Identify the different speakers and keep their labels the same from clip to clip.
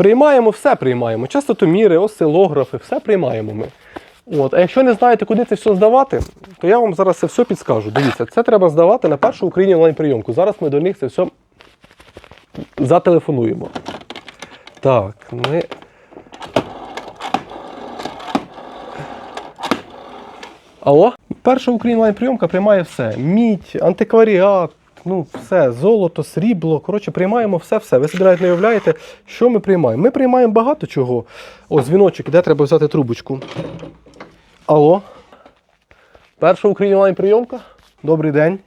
Speaker 1: Приймаємо, все приймаємо. Частотоміри, осцилографи, все приймаємо ми. От. А якщо не знаєте, куди це все здавати, то я вам зараз це все підскажу. Дивіться, це треба здавати на першу Україні онлайн-прийомку. Зараз ми до них це все зателефонуємо. Так, ми. Алло? Перша Україна онлайн-прийомка приймає все. Мідь, антикваріат, ну все, золото, срібло. Коротше, приймаємо все-все. Ви собі навіть не уявляєте, що ми приймаємо. Ми приймаємо багато чого. О, дзвіночок, іде, треба взяти трубочку. Алло? Перша в Україні онлайн-прийомка? Добрий день.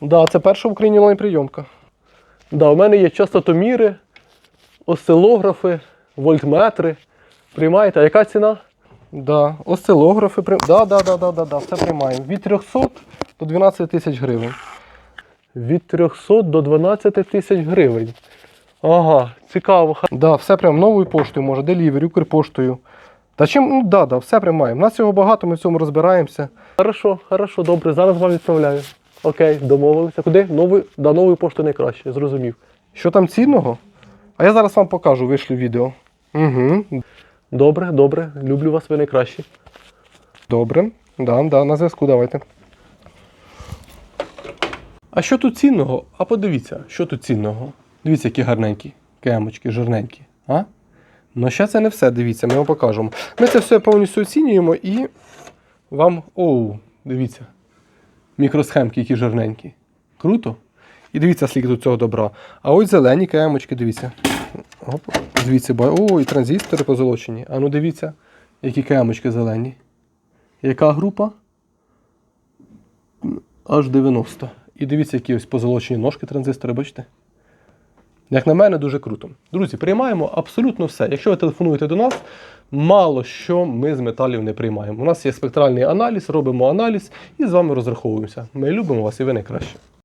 Speaker 1: Да, це перша в Україні онлайн-прийомка. Да, у мене є частотоміри, осцилографи, вольтметри. Приймаєте? А яка ціна? Да, осцилографи. При... Да, да, да, да, да, да, все приймаємо. Від 300 до 12 тисяч гривень. Від 300 до 12 тисяч гривень. Ага, цікаво. Да, все прям новою поштою може, делівері, Укрпоштою. Та чим, ну да, да, все приймаємо. У нас цього багато, ми в цьому розбираємося. Хорошо, хорошо, добре, зараз вам відправляю. Окей, домовилися. Куди? Новий, да, новою поштою найкраще, зрозумів. Що там цінного? А я зараз вам покажу, вишлю відео. Угу. Добре, добре, люблю вас, ви найкращі. Добре, да, да, на зв'язку давайте. А що тут цінного? А подивіться, що тут цінного. Дивіться, які гарненькі, кемочки, жирненькі. А? Ну, ще це не все, дивіться, ми вам покажемо. Ми це все повністю оцінюємо і вам. Оу, дивіться. Мікросхемки, які жирненькі. Круто. І дивіться, скільки тут цього добра. А ось зелені кемочки, дивіться. Оп, ба- о, і транзистори позолочені. А ну дивіться, які кемочки зелені. Яка група? Аж 90. І дивіться, які ось позолочені ножки транзистори, бачите? Як на мене, дуже круто. Друзі, приймаємо абсолютно все. Якщо ви телефонуєте до нас, мало що ми з металів не приймаємо. У нас є спектральний аналіз, робимо аналіз і з вами розраховуємося. Ми любимо вас і ви найкраще.